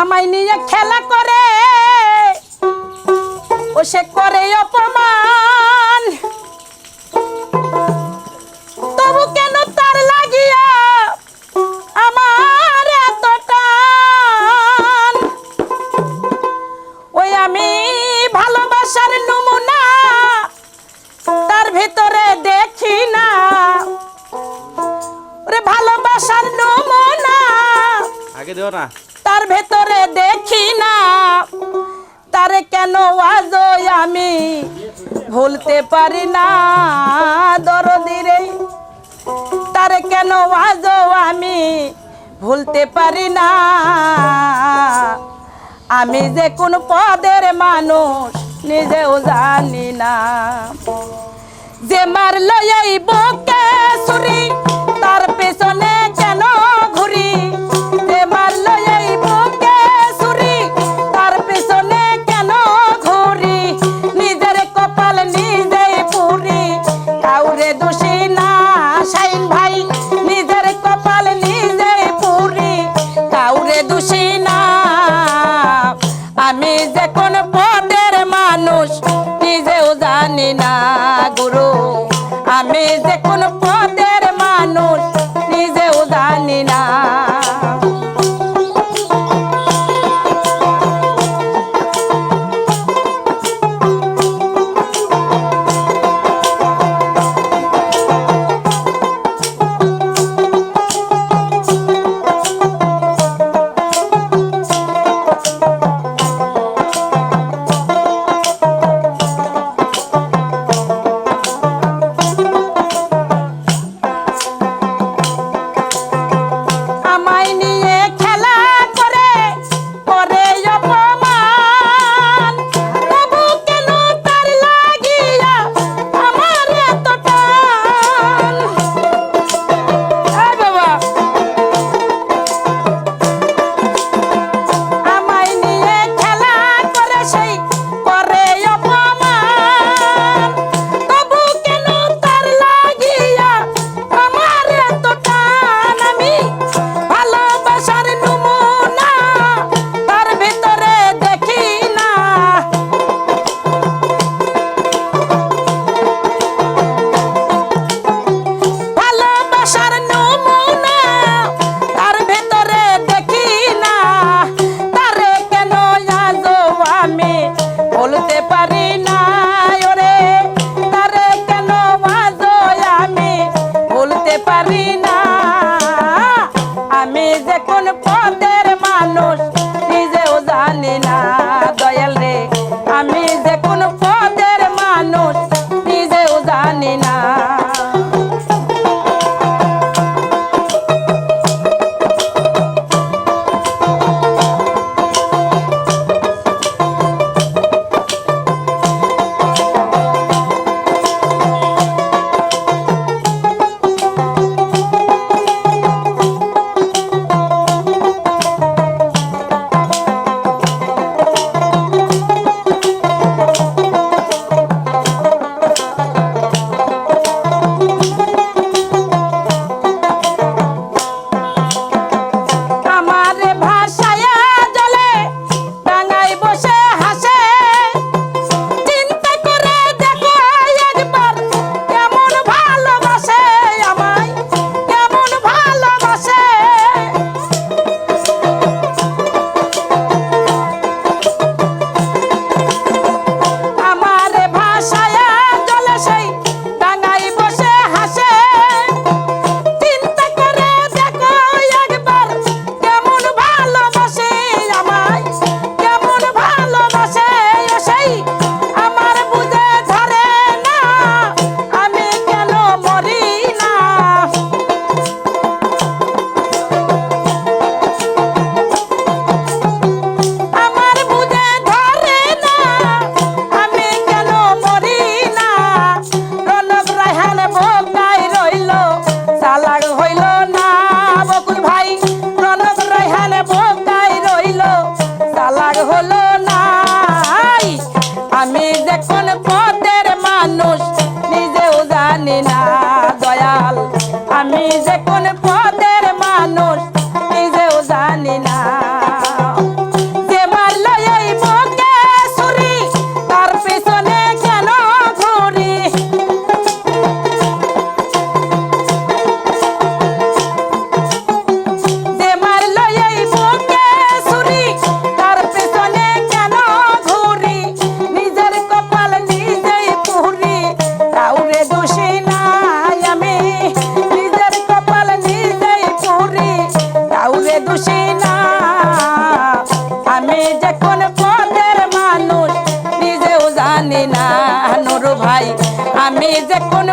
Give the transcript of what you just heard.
আমায় নিয়ে খেলা করে ও সে করে অপমান। না। তার ভেতরে দেখি না। তারে কেন আজ আমি ভুলতে পারি না দরদিরে তারে কেন আজ আমি ভুলতে পারি না? আমি যে কোন পদের মানুষ নিজেও জানি না। যে মারল এই আমি যে আমি যে কোন পথের মানুষ? জানি না নুরু ভাই আমি যে কোন